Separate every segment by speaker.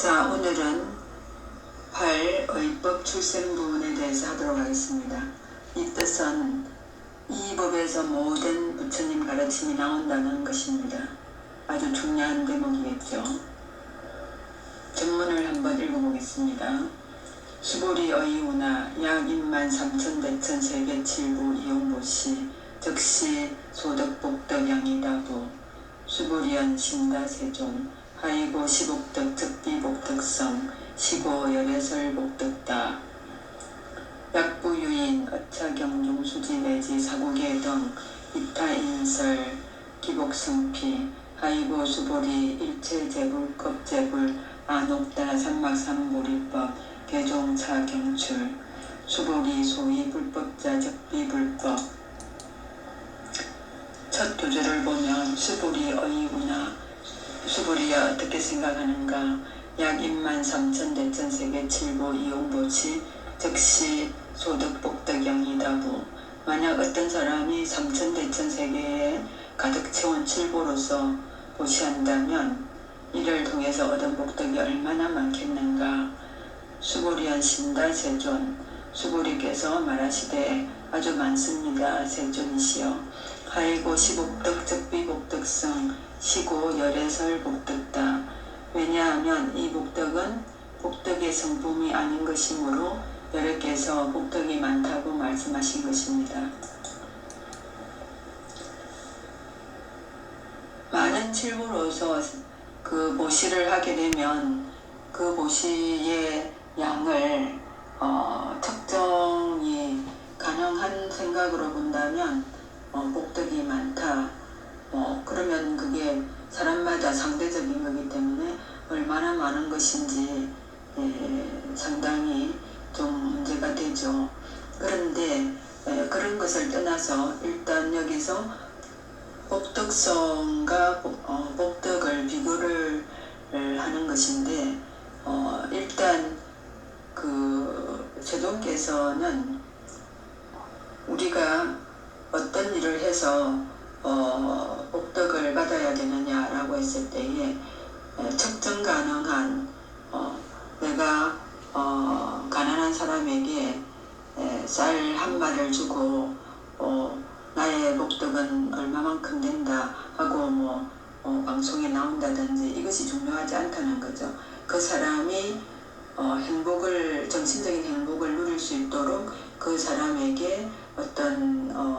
Speaker 1: 자, 오늘은 8 의법 출생 부분에 대해서 하도록 하겠습니다. 이 뜻은 이 법에서 모든 부처님 가르침이 나온다는 것입니다. 아주 중요한 대목이겠죠. 전문을 한번 읽어보겠습니다. 수보리 의우나 약 2만 3천 대천 세계 칠부 이용보시 즉시 소득복덕 양이다부 수보리연 신다세존 하이고 시복덕 특비복덕성 시고 열애설복덕다. 약부유인 어차경중 수지 내지 사국의 등 이타인설 기복성피 하이고 수보리 일체 재불급 재불 안옥다 삼막삼보리법 개종차 경출 수보리 소위 불법자 적비불법. 첫 구절을 보면 수보리 의구나 수보리야 어떻게 생각하는가? 약 2만 3천 대천 세계 칠보 이용보치 즉시 소득 복덕영이다부 만약 어떤 사람이 3천 대천 세계에 가득 채운 칠보로서 보시한다면 이를 통해서 얻은 복덕이 얼마나 많겠는가? 수보리한 신다 세존. 수보리께서 말하시되 아주 많습니다 세존이시여 하이고 시복덕 적비 복덕성 시고 열애설 복덕다 왜냐하면 이 복덕은 복덕의 성품이 아닌 것이므로 여러께서 복덕이 많다고 말씀하신 것입니다. 많은 칠부로서 그 모시를 하게 되면 그 모시의 양을 어, 특정이 가능한 생각으로 본다면 어, 복덕이 많다. 어, 그러면 그게 사람마다 상대적인 거기 때문에 얼마나 많은 것인지 예, 상당히 좀 문제가 되죠. 그런데 예, 그런 것을 떠나서 일단 여기서 복덕성과 복- 어, 복덕을 비교를 하는 것인데 어, 일단 그 세종께서는 우리가 어떤 일을 해서 어, 복덕을 받아야 되느냐라고 했을 때에 에, 측정 가능한 어, 내가 어, 가난한 사람에게 쌀 한 마리를 주고 어, 나의 복덕은 얼마만큼 된다 하고 뭐 어, 방송에 나온다든지 이것이 중요하지 않다는 거죠. 그 사람이 어, 행복을 정신적인 행복을 누릴 수 있도록 그 사람에게 어떤 어,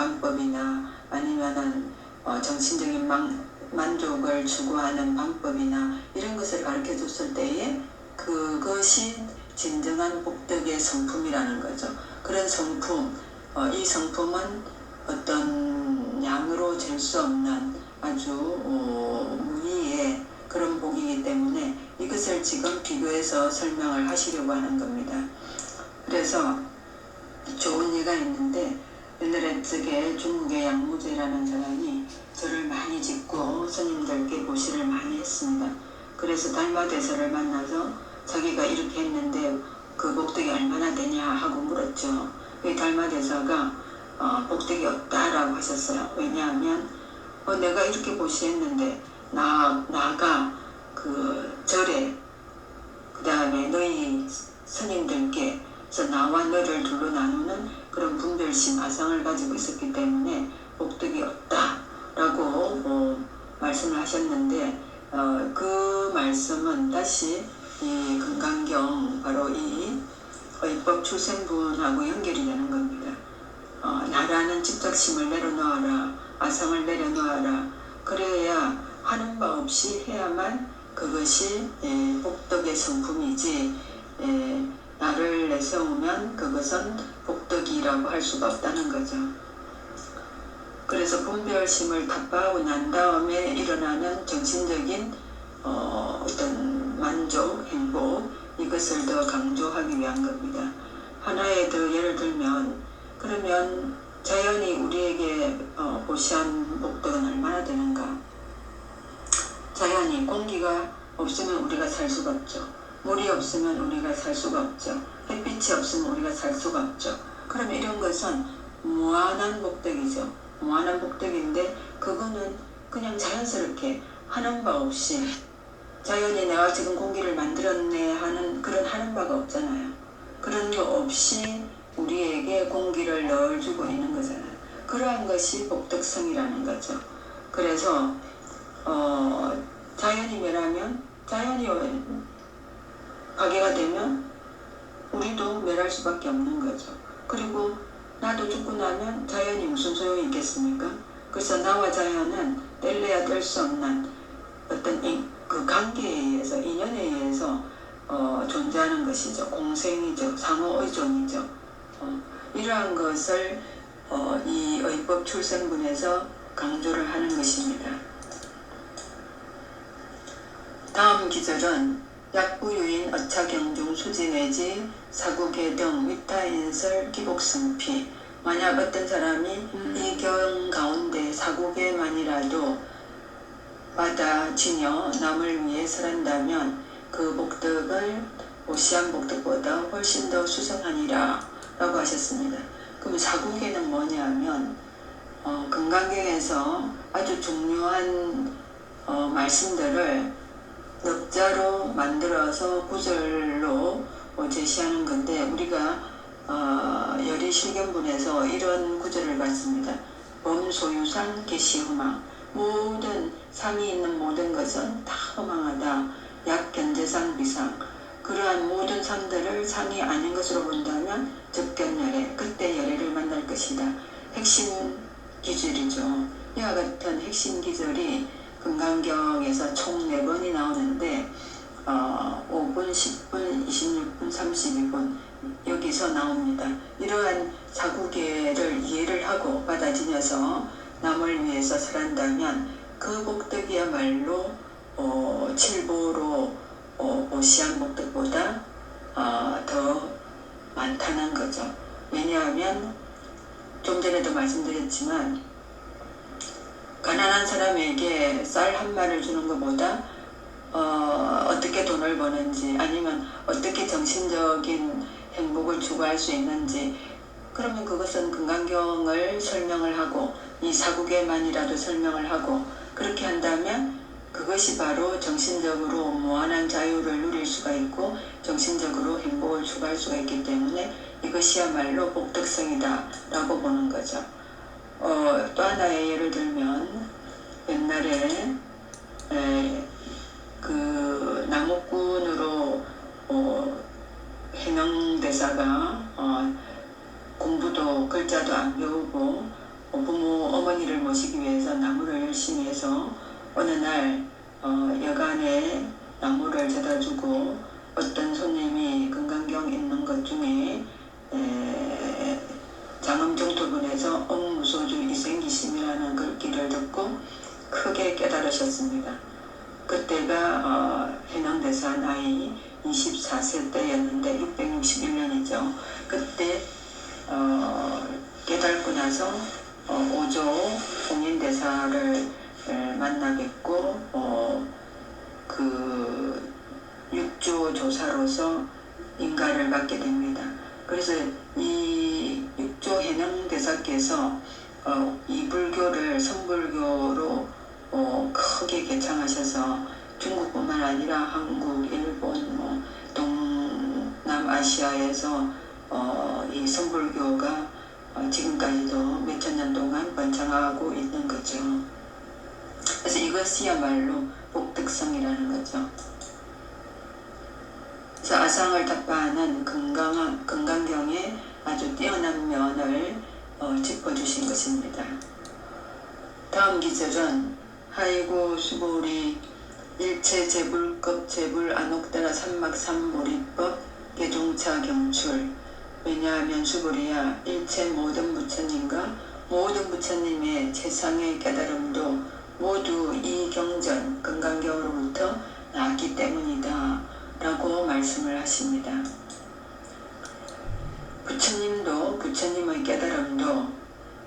Speaker 1: 방법이나 아니면은 어, 정신적인 만, 만족을 추구하는 방법이나 이런 것을 가르쳐 줬을 때에 그것이 진정한 복덕의 성품이라는 거죠. 그런 성품, 어, 이 성품은 어떤 양으로 잴 수 없는 아주 어, 무의의 그런 복이기 때문에 이것을 지금 비교해서 설명을 하시려고 하는 겁니다. 그래서 좋은 예가 있는데 옛날에 쪽에 중국의 양무제라는 사람이 절을 많이 짓고 스님들께 고시를 많이 했습니다. 그래서 달마대사를 만나서 자기가 이렇게 했는데 그 복덕이 얼마나 되냐 하고 물었죠. 그 달마대사가 어, 복덕이 없다라고 하셨어요. 왜냐하면 어, 내가 이렇게 고시했는데 나 나가 그 절에 그 다음에 너희 스님들께 서 나와 너를 둘로 나누는 그런 분별심 아상을 가지고 있었기 때문에 복덕이 없다라고 어, 말씀을 하셨는데 어, 그 말씀은 다시 이 금강경 바로 이 의법 출생분하고 연결이 되는 겁니다. 어, 나라는 집착심을 내려놓아라 아상을 내려놓아라 그래야 하는 바 없이 해야만 그것이 예, 복덕의 성품이지 예, 나를 내세우면 그것은 복덕이라고 할 수가 없다는 거죠. 그래서 분별심을 답하고 난 다음에 일어나는 정신적인 어, 어떤 만족, 행복 이것을 더 강조하기 위한 겁니다. 하나의 더 예를 들면 그러면 자연이 우리에게 어, 보시한 복덕은 얼마나 되는가? 자연이 공기가 없으면 우리가 살 수가 없죠. 물이 없으면 우리가 살 수가 없죠. 햇빛이 없으면 우리가 살 수가 없죠. 그럼 이런 것은 무한한 복덕이죠. 무한한 복덕인데 그거는 그냥 자연스럽게 하는 바 없이 자연이 내가 지금 공기를 만들었네 하는 그런 하는 바가 없잖아요. 그런 거 없이 우리에게 공기를 넣어주고 있는 거잖아요. 그러한 것이 복덕성이라는 거죠. 그래서 어, 자연이 멸하면 자연이 파괴가 되면 우리도 멸할 수밖에 없는 거죠. 그리고 나도 죽고 나면 자연이 무슨 소용이 있겠습니까? 그래서 나와 자연은 뗄래야 뗄 수 없는 어떤 이, 그 관계에 의해서 인연에 의해서 어, 존재하는 것이죠. 공생이죠. 상호 의존이죠. 어, 이러한 것을 어, 이 의법 출생문에서 강조를 하는 것입니다. 다음 기절은 약부유인 어차경중 수지내지 사구계 등 위타인설 기복승피 만약 어떤 사람이 이경 가운데 사구계만이라도 받아지녀 남을 위해 설한다면 그 복덕을 오시한 복덕보다 훨씬 더 수성하니라 라고 하셨습니다. 그럼 사구계는 뭐냐면 어, 건강경에서 아주 중요한 어, 말씀들을 넉자로 만들어서 구절로 어, 제시하는 건데 우리가 어, 열의실견문에서 이런 구절을 봤습니다. 범소유상 개시후망 모든 상이 있는 모든 것은 다 허망하다. 약견제상 비상 그러한 모든 상들을 상이 아닌 것으로 본다면 적견열애 그때 열애를 만날 것이다. 핵심 기절이죠. 이와 같은 핵심 기절이 금강경에서 총 4번이 나오는데 어, 5분, 10분, 26분, 32분 여기서 나옵니다. 이러한 사구계를 이해를 하고 받아들여서 남을 위해서 설한다면 그 복덕이야말로 어, 칠보로 어, 오시한 복덕보다 어, 더 많다는 거죠. 왜냐하면 좀 전에도 말씀드렸지만 가난한 사람에게 쌀 한 마리를 주는 것보다 어, 어떻게 돈을 버는지 아니면 어떻게 정신적인 행복을 추구할 수 있는지 그러면 그것은 금강경을 설명을 하고 이 사국에만이라도 설명을 하고 그렇게 한다면 그것이 바로 정신적으로 무한한 자유를 누릴 수가 있고 정신적으로 행복을 추구할 수가 있기 때문에 이것이야말로 복덕성이다 라고 보는 거죠. 어, 또 하나의 예를 들면 옛날에 에, 그 남욱군으로 어, 해명대사가 어, 공부도 글자도 안 배우고 어, 부모 어머니를 모시기 위해서 나무를 열심히 해서 어느 날 어, 여간에 나무를 재다 주고 어떤 손님이 금강경 있는 것 중에 엄무소주 이 생기심이라는 글귀를 듣고 크게 깨달으셨습니다. 그때가 어, 해명대사 나이 24세 때였는데 661년이죠. 그때 어, 깨달고 나서 어, 오조 공인대사를 에, 만나뵙고 어, 그 육조 조사로서 인가를 받게 됩니다. 그래서 이 육조 해명대사께서 어, 이 불교를 성불교로 어, 크게 개창하셔서 중국뿐만 아니라 한국, 일본, 뭐 동남아시아에서 어, 이 성불교가 어, 지금까지도 몇천 년 동안 번창하고 있는 거죠. 그래서 이것이야말로 복덕성이라는 거죠. 그래서 아상을 답파하는 건강한, 건강경의 아주 뛰어난 면을 어, 짚어주신 것입니다. 다음 기절은 하이고 수보리 일체 재불급 재불 안옥따라 삼막 삼보리법 개종차 경출 왜냐하면 수보리야 일체 모든 부처님과 모든 부처님의 재상의 깨달음도 모두 이 경전 건강경으로부터 나왔기 때문이다 라고 말씀을 하십니다. 부처님도 부처님의 깨달음도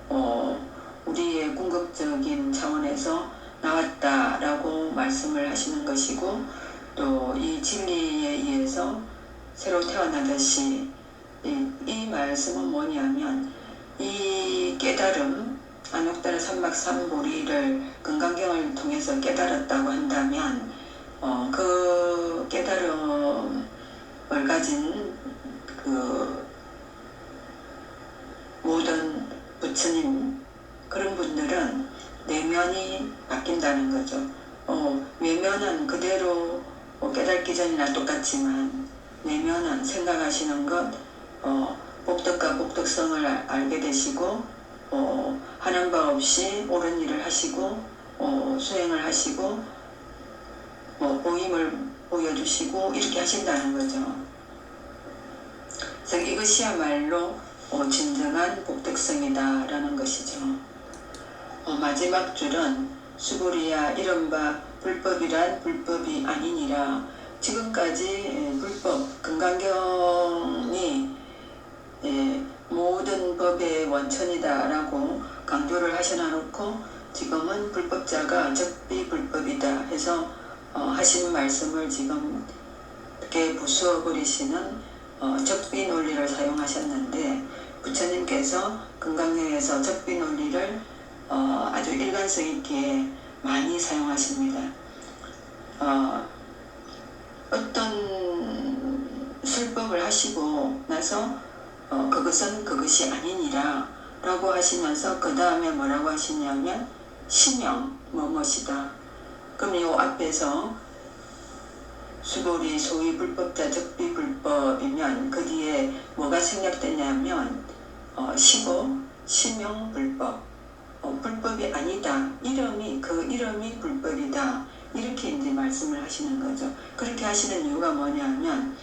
Speaker 1: 어, 우리의 궁극적인 차원에서 나왔다라고 말씀을 하시는 것이고 또 이 진리에 의해서 새로 태어나듯이 이, 이 말씀은 뭐냐면 이 깨달음 안옥달 삼막삼보리를 건강경을 통해서 깨달았다고 한다면 어, 그 깨달음을 가진 그 모든 부처님 그런 분들은 내면이 바뀐다는 거죠. 어, 외면은 그대로 어, 깨닫기 전이나 똑같지만 내면은 생각하시는 것 어, 복덕과 복덕성을 알- 알게 되시고 어, 하는 바 없이 옳은 일을 하시고 어, 수행을 하시고 뭐 보임을 보여주시고 이렇게 하신다는 거죠. 그래서 이것이야말로 어, 진정한 복덕성이다 라는 것이죠. 어, 마지막 줄은 수고리야 이른바 불법이란 불법이 아니니라 지금까지 예, 불법 건강경이 예, 모든 법의 원천이다 라고 강조를 하셔놓고 지금은 불법자가 적비불법이다 해서 어, 하신 말씀을 지금 이렇게 부수어 버리시는 어, 적비 논리를 사용하셨는데 부처님께서 건강경에서 적비 논리를 어, 아주 일관성 있게 많이 사용하십니다. 어, 어떤 술법을 하시고 나서 어, 그것은 그것이 아니니라 라고 하시면서 그 다음에 뭐라고 하시냐면 심형 뭐뭇이다. 그럼 요 앞에서 수고리 소위 불법자 적비 불법이면 그 뒤에 뭐가 생략되냐면 어, 시고 심형 불법. 어, 불법이 아니다. 이름이 그 이름이 불법이다. 이렇게 이제 말씀을 하시는 거죠. 그렇게 하시는 이유가 뭐냐면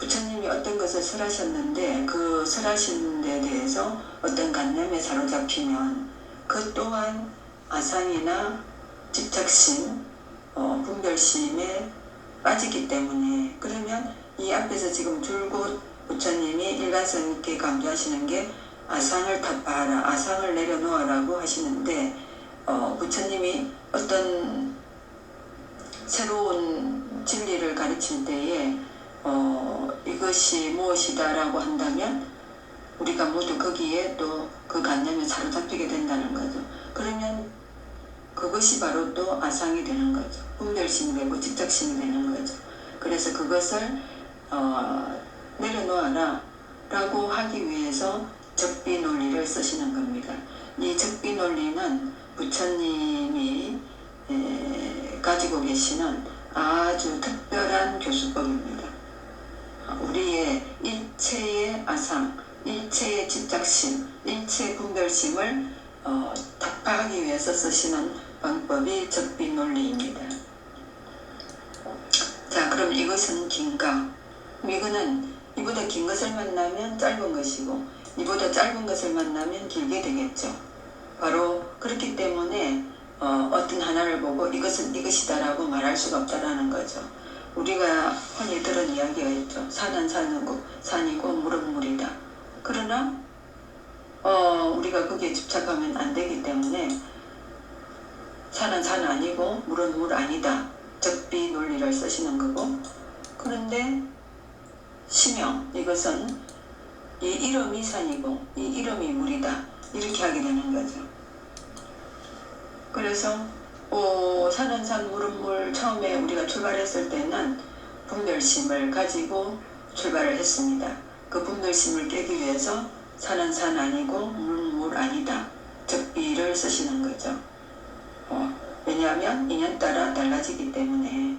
Speaker 1: 부처님이 어떤 것을 설하셨는데 그 설하신 데 대해서 어떤 관념에 사로잡히면 그 또한 아상이나 집착심, 어, 분별심에 빠지기 때문에 그러면 이 앞에서 지금 줄곧 부처님이 일관성 있게 강조하시는 게 아상을 타파하라, 아상을 내려놓아라고 하시는데 어, 부처님이 어떤 새로운 진리를 가르칠 때에 어, 이것이 무엇이다라고 한다면 우리가 모두 거기에 또 그 관념에 사로잡히게 된다는 거죠. 그러면 그것이 바로 또 아상이 되는 거죠. 분별심이 되고 집착심이 되는 거죠. 그래서 그것을 어, 내려놓아라 라고 하기 위해서 적비 논리를 쓰시는 겁니다. 이 적비 논리는 부처님이 에, 가지고 계시는 아주 특별한 교수법입니다. 우리의 일체의 아상, 일체의 집착심, 일체의 분별심을 어, 타파하기 위해서 쓰시는 방법이 적비 논리입니다. 자, 그럼 이것은 긴가? 이거는 이보다 긴 것을 만나면 짧은 것이고 이보다 짧은 것을 만나면 길게 되겠죠. 바로 그렇기 때문에 어, 어떤 하나를 보고 이것은 이것이다라고 말할 수가 없다라는 거죠. 우리가 흔히 들은 이야기가 있죠. 산은 산이고 산이고 물은 물이다. 그러나 어, 우리가 거기에 집착하면 안 되기 때문에 산은 산 아니고 물은 물 아니다. 적비 논리를 쓰시는 거고 그런데 심형 이것은 이 이름이 산이고 이 이름이 물이다. 이렇게 하게 되는 거죠. 그래서 어, 산은 산 물은 물 처음에 우리가 출발했을 때는 분별심을 가지고 출발을 했습니다. 그 분별심을 깨기 위해서 산은 산 아니고 물은 물 아니다. 적비를 쓰시는 거죠. 어, 왜냐하면 인연 따라 달라지기 때문에.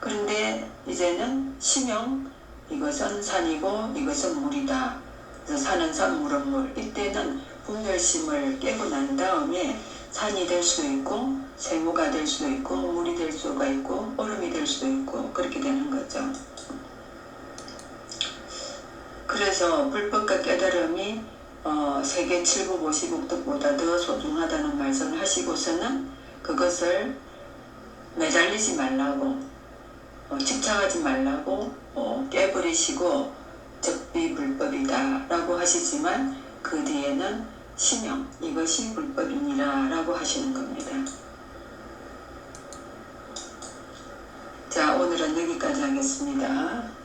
Speaker 1: 그런데 이제는 심형 이것은 산이고 이것은 물이다. 그래서 산은 산, 물은 물. 이때는 분별심을 깨고 난 다음에 산이 될 수도 있고 세모가 될 수도 있고 물이 될 수가 있고 얼음이 될 수도 있고 그렇게 되는 거죠. 그래서 불법과 깨달음이 어, 세계 7국 50억득보다 더 소중하다는 말씀을 하시고서는 그것을 매달리지 말라고 어, 집착하지 말라고 어, 깨버리시고 적비불법이다 라고 하시지만 그 뒤에는 심형 이것이 불법이니라 라고 하시는 겁니다. 자 오늘은 여기까지 하겠습니다.